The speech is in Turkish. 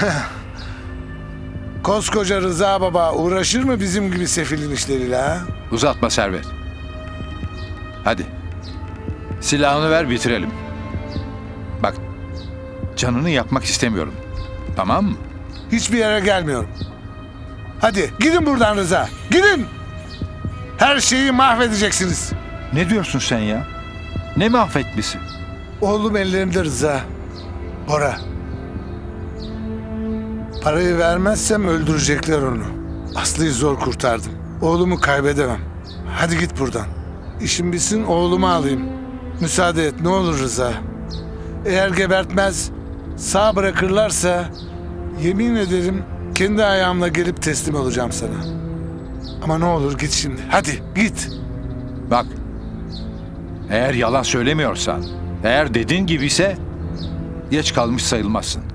Koskoca Rıza Baba uğraşır mı bizim gibi sefilin işleriyle ha? Uzatma Servet. Hadi. Silahını ver bitirelim. Bak, canını yakmak istemiyorum. Tamam mı? Hiçbir yere gelmiyorum. Hadi gidin buradan Rıza. Gidin. Her şeyi mahvedeceksiniz. Ne diyorsun sen ya? Ne mahvetmesi? Oğlum ellerimde Rıza. Bora. Parayı vermezsem öldürecekler onu. Aslı'yı zor kurtardım. Oğlumu kaybedemem. Hadi git buradan. İşim bitsin oğlumu alayım. Müsaade et ne olur Rıza. Eğer gebertmez, sağ bırakırlarsa yemin ederim kendi ayağımla gelip teslim olacağım sana. Ama ne olur git şimdi. Hadi git. Bak, eğer yalan söylemiyorsan, eğer dediğin gibiyse geç kalmış sayılmazsın.